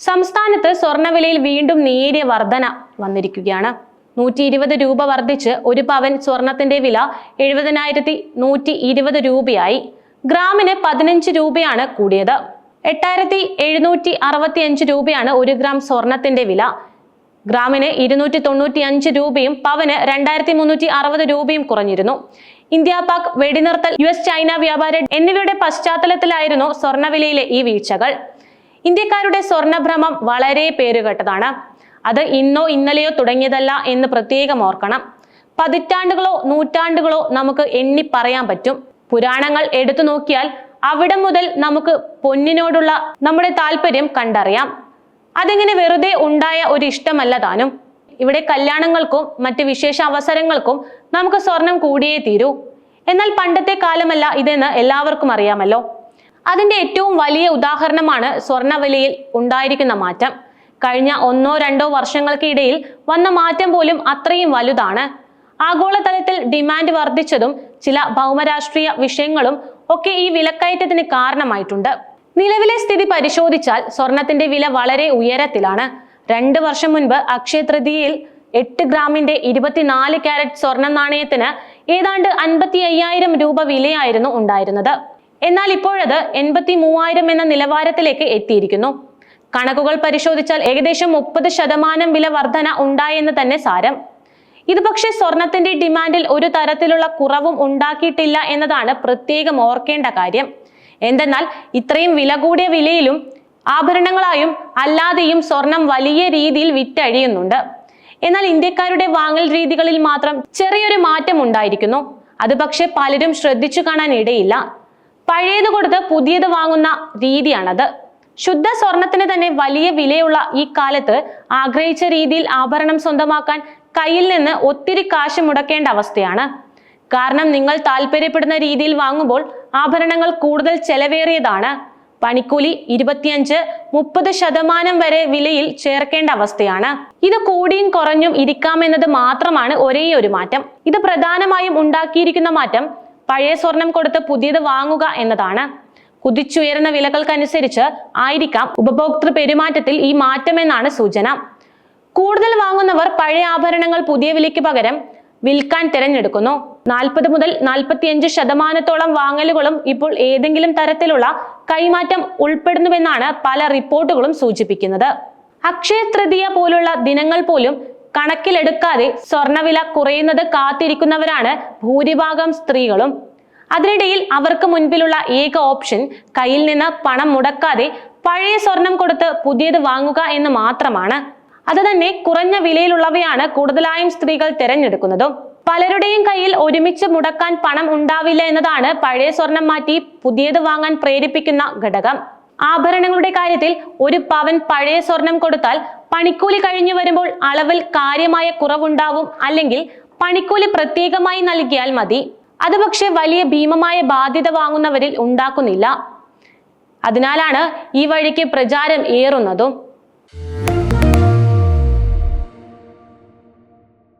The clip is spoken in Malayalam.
സംസ്ഥാനത്ത് സ്വർണവിലയിൽ വീണ്ടും നേരിയ വർധന വന്നിരിക്കുകയാണ്. നൂറ്റി ഇരുപത് രൂപ വർദ്ധിച്ച് ഒരു പവൻ സ്വർണത്തിന്റെ വില എഴുപതിനായിരത്തി നൂറ്റി ഇരുപത് രൂപയായി. ഗ്രാമിന് പതിനഞ്ച് രൂപയാണ് കൂടിയത്. എട്ടായിരത്തി എഴുന്നൂറ്റി അറുപത്തി അഞ്ച് രൂപയാണ് ഒരു ഗ്രാം സ്വർണത്തിന്റെ വില. ഗ്രാമിന് ഇരുന്നൂറ്റി തൊണ്ണൂറ്റി അഞ്ച് രൂപയും പവന് രണ്ടായിരത്തി മുന്നൂറ്റി അറുപത് രൂപയും കുറഞ്ഞിരുന്നു. ഇന്ത്യ പാക് വെടിനിർത്തൽ യു എസ് ചൈന വ്യാപാര എന്നിവയുടെ പശ്ചാത്തലത്തിലായിരുന്നു സ്വർണവിലയിലെ ഈ വീഴ്ചകൾ. ഇന്ത്യക്കാരുടെ സ്വർണഭ്രമം വളരെ പേരുകെട്ടതാണ്. അത് ഇന്നോ ഇന്നലെയോ തുടങ്ങിയതല്ല എന്ന് പ്രത്യേകം ഓർക്കണം. പതിറ്റാണ്ടുകളോ നൂറ്റാണ്ടുകളോ നമുക്ക് എണ്ണി പറയാൻ പറ്റും. പുരാണങ്ങൾ എടുത്തു നോക്കിയാൽ അവിടെ മുതൽ നമുക്ക് പൊന്നിനോടുള്ള നമ്മുടെ താല്പര്യം കണ്ടറിയാം. അതിങ്ങനെ വെറുതെ ഉണ്ടായ ഒരു ഇഷ്ടമല്ല താനും. ഇവിടെ കല്യാണങ്ങൾക്കും മറ്റ് വിശേഷ അവസരങ്ങൾക്കും നമുക്ക് സ്വർണം കൂടിയേ തീരൂ. എന്നാൽ പണ്ടത്തെ കാലമല്ല ഇതെന്ന് എല്ലാവർക്കും അറിയാമല്ലോ. അതിന്റെ ഏറ്റവും വലിയ ഉദാഹരണമാണ് സ്വർണവിലയിൽ ഉണ്ടായിരിക്കുന്ന മാറ്റം. കഴിഞ്ഞ ഒന്നോ രണ്ടോ വർഷങ്ങൾക്കിടയിൽ വന്ന മാറ്റം പോലും അത്രയും വലുതാണ്. ആഗോളതലത്തിൽ ഡിമാൻഡ് വർദ്ധിച്ചതും ചില ഭൗമരാഷ്ട്രീയ വിഷയങ്ങളും ഒക്കെ ഈ വിലക്കയറ്റത്തിന് കാരണമായിട്ടുണ്ട്. നിലവിലെ സ്ഥിതി പരിശോധിച്ചാൽ സ്വർണത്തിന്റെ വില വളരെ ഉയരത്തിലാണ്. രണ്ട് വർഷം മുൻപ് അക്ഷയ തൃതീയയിൽ എട്ട് ഗ്രാമിന്റെ ഇരുപത്തിനാല് കാരറ്റ് സ്വർണ നാണയത്തിന് ഏതാണ്ട് അൻപത്തി അയ്യായിരം രൂപ വിലയായിരുന്നു ഉണ്ടായിരുന്നത്. എന്നാൽ ഇപ്പോഴത് എൺപത്തി മൂവായിരം എന്ന നിലവാരത്തിലേക്ക് എത്തിയിരിക്കുന്നു. കണക്കുകൾ പരിശോധിച്ചാൽ ഏകദേശം മുപ്പത് ശതമാനം വില വർധന ഉണ്ടായെന്ന് തന്നെ സാരം. ഇത് പക്ഷേ സ്വർണത്തിന്റെ ഡിമാൻഡിൽ ഒരു തരത്തിലുള്ള കുറവും ഉണ്ടാക്കിയിട്ടില്ല എന്നതാണ് പ്രത്യേകം ഓർക്കേണ്ട കാര്യം. എന്തെന്നാൽ ഇത്രയും വില കൂടിയ വിലയിലും ആഭരണങ്ങളായും അല്ലാതെയും സ്വർണം വലിയ രീതിയിൽ വിറ്റഴിയുന്നുണ്ട്. എന്നാൽ ഇന്ത്യക്കാരുടെ വാങ്ങൽ രീതികളിൽ മാത്രം ചെറിയൊരു മാറ്റം ഉണ്ടായിരിക്കുന്നു. അത് പക്ഷെ പലരും ശ്രദ്ധിച്ചു കാണാൻ ഇടയില്ല. പഴയത് കൊടുത്ത് പുതിയത് വാങ്ങുന്ന രീതിയാണത്. ശുദ്ധ സ്വർണത്തിന് തന്നെ വലിയ വിലയുള്ള ഈ കാലത്ത് ആഗ്രഹിച്ച രീതിയിൽ ആഭരണം സ്വന്തമാക്കാൻ കയ്യിൽ നിന്ന് ഒത്തിരി കാശ് മുടക്കേണ്ട അവസ്ഥയാണ്. കാരണം നിങ്ങൾ താല്പര്യപ്പെടുന്ന രീതിയിൽ വാങ്ങുമ്പോൾ ആഭരണങ്ങൾ കൂടുതൽ ചെലവേറിയതാണ്. പണിക്കൂലി ഇരുപത്തിയഞ്ച് മുപ്പത് ശതമാനം വരെ വിലയിൽ ചേർക്കേണ്ട അവസ്ഥയാണ്. ഇത് കൂടിയും കുറഞ്ഞും ഇരിക്കാമെന്നത് മാത്രമാണ് ഒരേ ഒരു മാറ്റം. ഇത് പ്രധാനമായും ഉണ്ടാക്കിയിരിക്കുന്ന മാറ്റം പഴയ സ്വർണം കൊടുത്ത് പുതിയത് വാങ്ങുക എന്നതാണ്. കുതിച്ചുയരുന്ന വിലകൾക്കനുസരിച്ച് ആയിരിക്കാം ഉപഭോക്തൃ പെരുമാറ്റത്തിൽ ഈ മാറ്റമെന്നാണ് സൂചന. കൂടുതൽ വാങ്ങുന്നവർ പഴയ ആഭരണങ്ങൾ പുതിയ വിലയ്ക്ക് പകരം വിൽക്കാൻ തിരഞ്ഞെടുക്കുന്നു. നാൽപ്പത് മുതൽ നാൽപ്പത്തിയഞ്ച് ശതമാനത്തോളം വാങ്ങലുകളും ഇപ്പോൾ ഏതെങ്കിലും തരത്തിലുള്ള കൈമാറ്റം ഉൾപ്പെടുന്നുവെന്നാണ് പല റിപ്പോർട്ടുകളും സൂചിപ്പിക്കുന്നത്. അക്ഷയ തൃതീയ പോലുള്ള ദിനങ്ങൾ പോലും കണക്കിലെടുക്കാതെ സ്വർണവില കുറയുന്നത് കാത്തിരിക്കുന്നവരാണ് ഭൂരിഭാഗം സ്ത്രീകളും. അതിനിടയിൽ അവർക്ക് മുൻപിലുള്ള ഏക ഓപ്ഷൻ കയ്യിൽ നിന്ന് പണം മുടക്കാതെ പഴയ സ്വർണം കൊടുത്ത് പുതിയത് വാങ്ങുക എന്ന് മാത്രമാണ്. അത് തന്നെ കുറഞ്ഞ വിലയിലുള്ളവയാണ് കൂടുതലായും സ്ത്രീകൾ തിരഞ്ഞെടുക്കുന്നതും. പലരുടെയും കയ്യിൽ ഒരുമിച്ച് മുടക്കാൻ പണം ഉണ്ടാവില്ല എന്നതാണ് പഴയ സ്വർണം മാറ്റി പുതിയത് വാങ്ങാൻ പ്രേരിപ്പിക്കുന്ന ഘടകം. ആഭരണങ്ങളുടെ കാര്യത്തിൽ ഒരു പവൻ പഴയ സ്വർണം കൊടുത്താൽ പണിക്കൂലി കഴിഞ്ഞു വരുമ്പോൾ അളവിൽ കാര്യമായ കുറവുണ്ടാവും അല്ലെങ്കിൽ പണിക്കൂലി പ്രത്യേകമായി നൽകിയാൽ മതി. അത് പക്ഷേ വലിയ ഭീമമായ ബാധ്യത വാങ്ങുന്നവരിൽ ഉണ്ടാക്കുന്നില്ല. അതിനാലാണ് ഈ വഴിക്ക് പ്രചാരം ഏറുന്നതും.